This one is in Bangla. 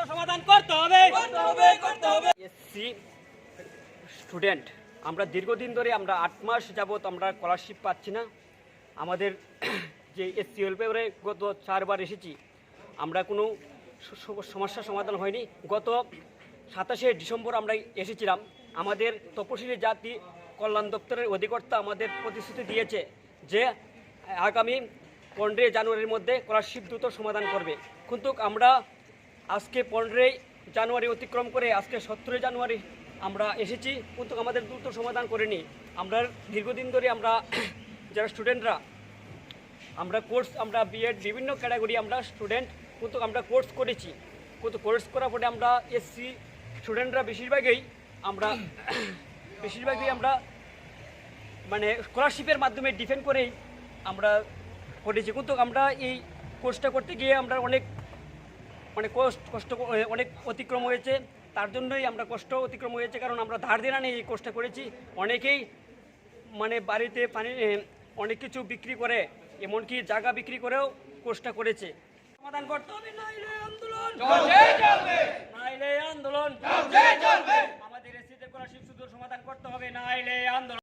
তো সমাধান করতে হবে। এসসি স্টুডেন্ট আমরা দীর্ঘদিন ধরে আমরা আট মাস যাবৎ আমরা স্কলারশিপ পাচ্ছি না। আমাদের যে এসসি হেল্পেবারে গত চারবার এসেছি আমরা কোনো সমস্যা সমাধান হয়নি। গত সাতাশে ডিসেম্বর আমরা এসেছিলাম। আমাদের তপশিলি জাতি কল্যাণ দপ্তরের অধিকর্তা আমাদের প্রতিশ্রুতি দিয়েছে যে আগামী পনেরোই জানুয়ারির মধ্যে স্কলারশিপ দ্রুত সমাধান করবে। কিন্তু আমরা আজকে পনেরোই জানুয়ারি অতিক্রম করে আজকে সতেরোই জানুয়ারি আমরা এসেছি, কিন্তু আমাদের দ্রুত সমাধান করেনি। আমরা দীর্ঘদিন ধরে আমরা যারা স্টুডেন্টরা, আমরা কোর্স, আমরা বিএড বিভিন্ন ক্যাটাগরি আমরা স্টুডেন্ট, কিন্তু আমরা কোর্স করেছি। কিন্তু কোর্স করার পরে আমরা এসসি স্টুডেন্টরা বেশিরভাগই আমরা বেশিরভাগই আমরা মানে স্কলারশিপের মাধ্যমে ডিফেন্ড করেই আমরা করেছি। কিন্তু আমরা এই কোর্সটা করতে গিয়ে আমরা অনেক মানে কষ্ট কষ্ট অনেক অতিক্রম হয়েছে। তার জন্যই আমরা কষ্ট অতিক্রম হয়েছে কারণ আমরা ধার দেনা নিয়ে এই কোর্সটা করেছি। অনেকেই মানে বাড়িতে পানি অনেক কিছু বিক্রি করে এমনকি জায়গা বিক্রি করেও কোর্সটা করেছে। সমাধান করতে হবে নাইলে আন্দোলন। নাইলে আন্দোলন। আমাদের এসিতে সমাধান করতে হবে নাইলে আন্দোলন।